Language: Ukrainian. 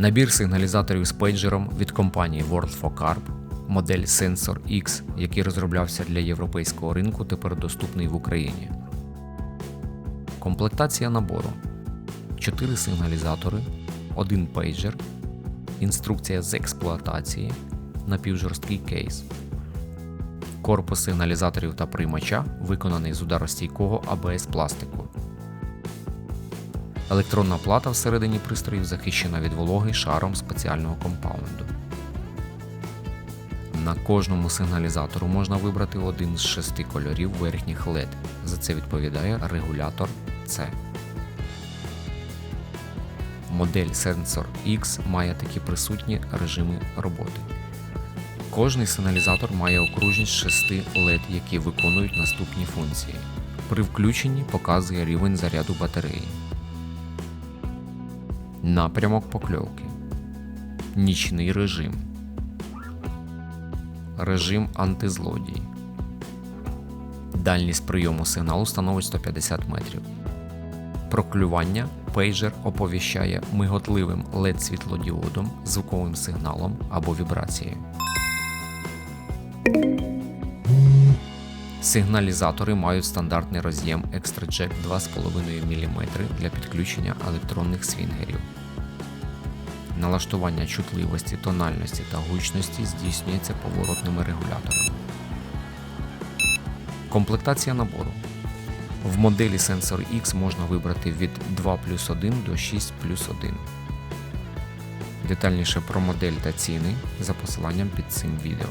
Набір сигналізаторів з пейджером від компанії World for Carb, модель Sensor X, який розроблявся для європейського ринку, тепер доступний в Україні. Комплектація набору: 4 сигналізатори, 1 пейджер, інструкція з експлуатації, напівжорсткий кейс. Корпус сигналізаторів та приймача виконаний з ударостійкого АБС пластику. Електронна плата всередині пристроїв захищена від вологи шаром спеціального компаунду. На кожному сигналізатору можна вибрати один з шести кольорів верхніх LED. За це відповідає регулятор C. Модель Sensor X має такі присутні режими роботи. Кожний сигналізатор має окружність 6 LED, які виконують наступні функції. При включенні показує рівень заряду батареї. Напрямок покльовки. Нічний режим. Режим антизлодій. Дальність прийому сигналу становить 150 метрів. Проклювання пейджер оповіщає миготливим LED світлодіодом, звуковим сигналом або вібрацією. Сигналізатори мають стандартний роз'єм ExtraJack 2,5 мм для підключення електронних свінгерів. Налаштування чутливості, тональності та гучності здійснюється поворотними регуляторами. Комплектація набору. В моделі Sensor X можна вибрати від 2 плюс 1 до 6 плюс 1. Детальніше про модель та ціни за посиланням під цим відео.